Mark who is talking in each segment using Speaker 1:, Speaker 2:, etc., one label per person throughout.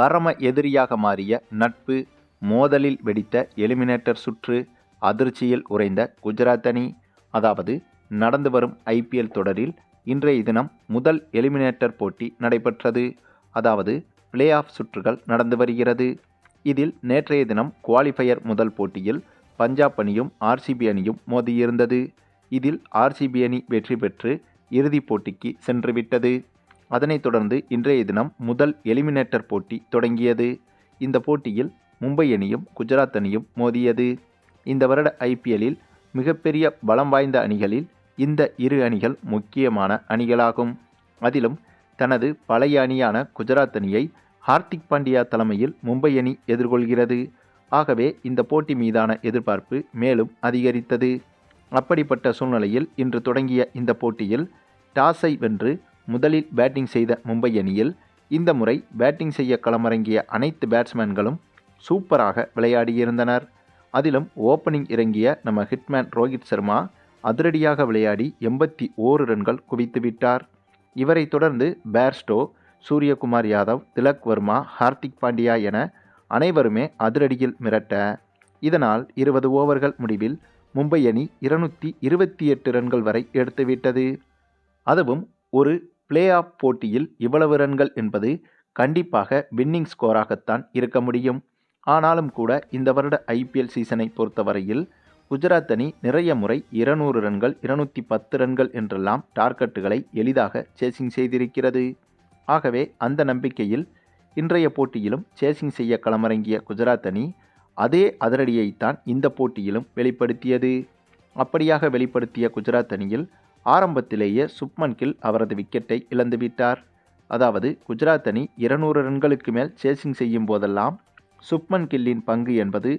Speaker 1: பரம எதிரியாக மாறிய நட்பு மோதலில் வெடித்த எலிமினேட்டர் சுற்று அதிர்ச்சியில் உறைந்த குஜராத் அணி அதாவது நடந்து வரும் ஐபிஎல் தொடரில் இன்றைய தினம் முதல் எலிமினேட்டர் போட்டி நடைபெற்றது. அதாவது பிளே ஆஃப் சுற்றுகள் நடந்து வருகிறது. இதில் நேற்றைய தினம் குவாலிஃபயர் முதல் போட்டியில் பஞ்சாப் அணியும் ஆர்சிபி அணியும் மோதியிருந்தது. இதில் ஆர்சிபி அணி வெற்றி பெற்று இறுதிப் போட்டிக்கு சென்றுவிட்டது. அதனைத் தொடர்ந்து இன்றைய தினம் முதல் எலிமினேட்டர் போட்டி தொடங்கியது. இந்த போட்டியில் மும்பை அணியும் குஜராத் அணியும் மோதியது. இந்த வருட ஐபிஎல்லில் மிகப்பெரிய பலம் வாய்ந்த அணிகளில் இந்த இரு அணிகள் முக்கியமான அணிகளாகும். அதிலும் தனது பழைய அணியான குஜராத் அணியை ஹார்திக் பாண்டியா தலைமையில் மும்பை அணி எதிர்கொள்கிறது. ஆகவே இந்த போட்டி மீதான எதிர்பார்ப்பு மேலும் அதிகரித்தது. அப்படிப்பட்ட சூழ்நிலையில் இன்று தொடங்கிய இந்த போட்டியில் டாஸை வென்று முதலில் பேட்டிங் செய்த மும்பை அணியில் இந்த முறை பேட்டிங் செய்ய களமிறங்கிய அனைத்து பேட்ஸ்மேன்களும் சூப்பராக விளையாடியிருந்தனர். அதிலும் ஓப்பனிங் இறங்கிய நம்ம ஹிட்மேன் ரோஹித் சர்மா அதிரடியாக விளையாடி எண்பத்தி ஓரு ரன்கள் குவித்துவிட்டார் இவரை தொடர்ந்து பேர்ஸ்டோ சூரியகுமார் யாதவ் திலக் வர்மா ஹார்திக் பாண்டியா என அனைவருமே அதிரடியில் மிரட்ட இதனால் இருபது ஓவர்கள் முடிவில் மும்பை அணி இருநூற்றி இருபத்தி எட்டு ரன்கள் வரை எடுத்துவிட்டது. அதுவும் ஒரு பிளே ஆஃப் போட்டியில் இவ்வளவு ரன்கள் என்பது கண்டிப்பாக வின்னிங் ஸ்கோராகத்தான் இருக்க முடியும். ஆனாலும் கூட இந்த வருட ஐபிஎல் சீசனை பொறுத்தவரையில் குஜராத் அணி நிறைய முறை இருநூறு ரன்கள் இருநூற்றி பத்து ரன்கள் என்றெல்லாம் டார்கெட்டுகளை எளிதாக சேசிங் செய்திருக்கிறது. ஆகவே அந்த நம்பிக்கையில் இன்றைய போட்டியிலும் சேசிங் செய்ய களமிறங்கிய குஜராத் அணி அதே அதிரடியைத்தான் இந்த போட்டியிலும் வெளிப்படுத்தியது. அப்படியாக வெளிப்படுத்திய குஜராத் அணியில் ஆரம்பத்திலேயே சுப்மன் கில் அவரது விக்கெட்டை இழந்துவிட்டார் அதாவது குஜராத் அணி இருநூறு ரன்களுக்கு மேல் சேசிங் செய்யும் போதெல்லாம் சுப்மன் கில்லின் பங்கு என்பது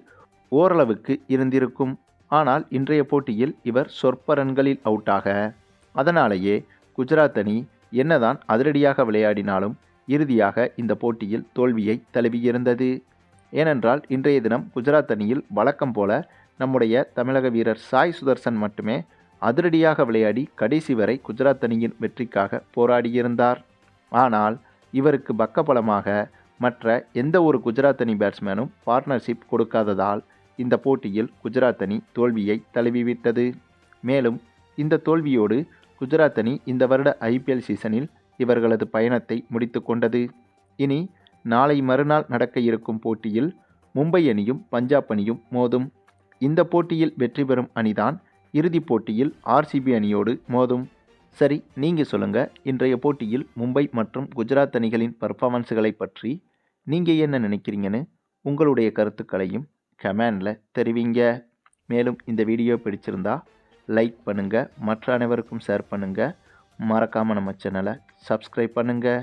Speaker 1: ஓரளவுக்கு இருந்திருக்கும். ஆனால் இன்றைய போட்டியில் இவர் சொற்ப ரன்களில் அவுட்டாக. அதனாலேயே குஜராத் அணி என்னதான் அதிரடியாக விளையாடினாலும் இறுதியாக இந்த போட்டியில் தோல்வியை தழுவியிருந்தது. ஏனென்றால் இன்றைய தினம் குஜராத் அணியில் வழக்கம் போல நம்முடைய தமிழக வீரர் சாய் சுதர்சன் மட்டுமே அதிரடியாக விளையாடி கடைசி வரை குஜராத் அணியின் வெற்றிக்காக போராடியிருந்தார். ஆனால் இவருக்கு பக்கபலமாக மற்ற எந்த ஒரு குஜராத் அணி பேட்ஸ்மேனும் பார்ட்னர்ஷிப் கொடுக்காததால் இந்த போட்டியில் குஜராத் அணி தோல்வியை தழுவிவிட்டது. மேலும் இந்த தோல்வியோடு குஜராத் அணி இந்த வருட ஐபிஎல் சீசனில் இவர்களது பயணத்தை முடித்து கொண்டது. இனி நாளை மறுநாள் நடக்க இருக்கும் போட்டியில் மும்பை அணியும் பஞ்சாப் அணியும் மோதும். இந்த போட்டியில் வெற்றி பெறும் அணிதான் இறுதிப் போட்டியில் ஆர்சிபி அணியோடு மோதும். சரி நீங்கள் சொல்லுங்கள் இன்றைய போட்டியில் மும்பை மற்றும் குஜராத் அணிகளின் பர்ஃபார்மன்ஸுகளை பற்றி நீங்கள் என்ன நினைக்கிறீங்கன்னு? உங்களுடைய கருத்துக்களையும் கமெண்டில் தெரிவிங்க. மேலும் இந்த வீடியோ பிடிச்சிருந்தா லைக் பண்ணுங்கள் மற்ற அனைவருக்கும் ஷேர் பண்ணுங்கள் மறக்காமல் நம்ம சேனலை சப்ஸ்கிரைப் பண்ணுங்கள்